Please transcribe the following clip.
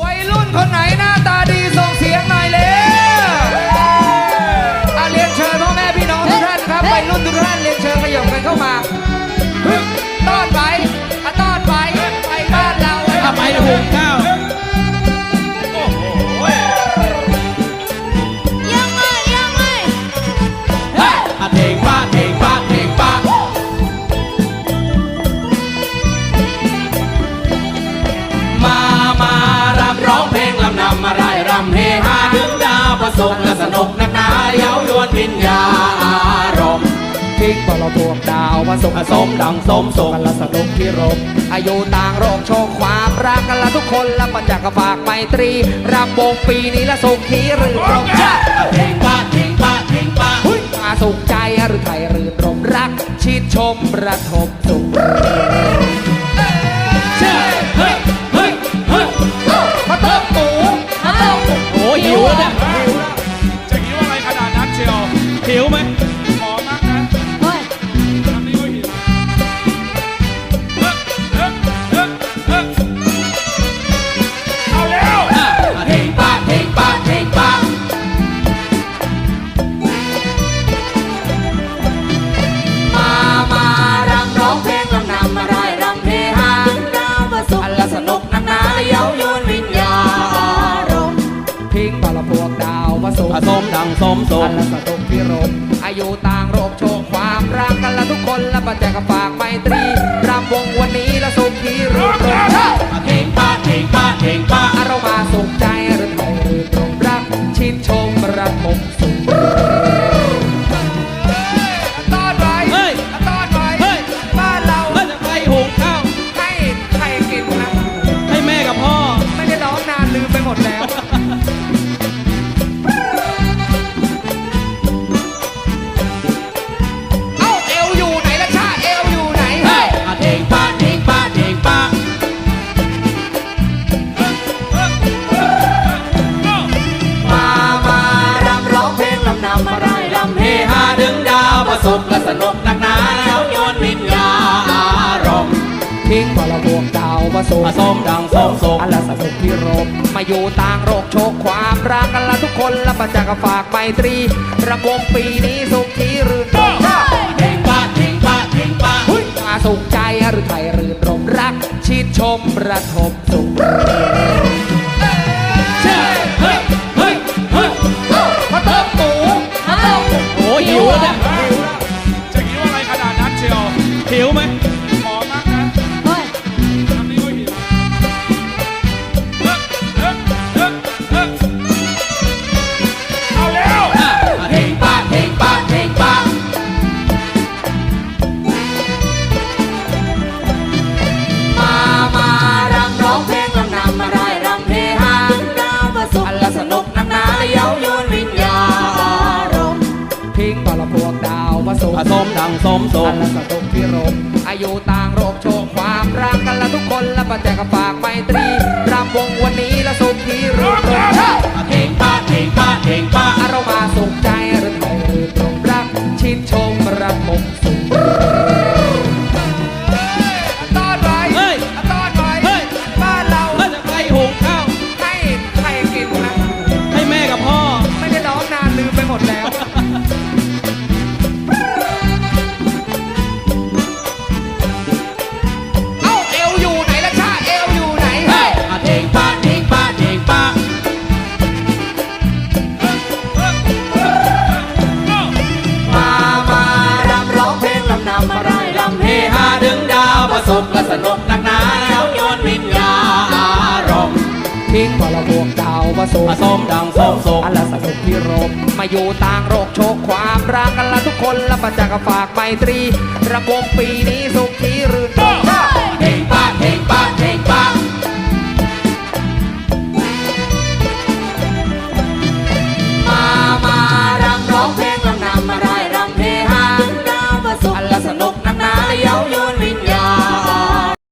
วัยรุ่นคนไหนหน้าตาดีส่งเสียง ดาวประสบและสนุกนักหนาเย้ายวนวิญญาอารมณ์ทิ้งบอลพวกดาวมาส่งผสมดังสมสมกันละสนุกพิรมอายุต่างโรคโชคความรักกันละทุกคนละปัญจากฝากไมตรีรำวงปีนี้ละสุขีหรือตรงชาติเพลงปาเพลงปาเพลงปาหุ้ยมาสุขใจหรือไทยหรือตรมรักชิดชมประทมสุข มสมสอัมนละสนุกพิรมอายุต่างโรคโชคความรักกันละทุกคนและปัญจากฝากไมตรีรำวงวันนี้ละสุขีหรือตรงชาติเพลงป้าเพลงป้าเพลงป้าอารมณ์สุขใจรือไทยหรือตรงรักชิดชมระทมง เฮฮาดึงดาวประสบและสนุกนักหนาแล้วโยนวิญญาอารมณ์ทิ้งบอลบวงดาวมาส่งผสมดังสมสมอันละสนุกที่รมมาอยู่ต่างโรคโชคความรักกันละทุกคนละปัญจากฝากไมตรีระวงปีนี้สุขีหรือตรงชาติเพลงป้าเพลงป้าเพลงป้าหุ้ยมาสุขใจหรือไทยหรือตรมรักชิดชมระทม ผสมดังสมสอัมนละสนุกพิรมอายุต่างโรคโชคความรักกันละทุกคนละปัญจากฝากไมตรีรำวงวันนี้ละสุขีหรืาวประสบและสนุกนักหนาแล้วโยนวิญญาอารมณ์ทิ้งบอลบวกดาวมาส่งผสมดังสมสมอันละสนุกที่รมมาอยู่ต่างโรคโชคความรักกันละทุกคนละปัญจากฝากไมตรีระวงปีนี้สุขีหรือตร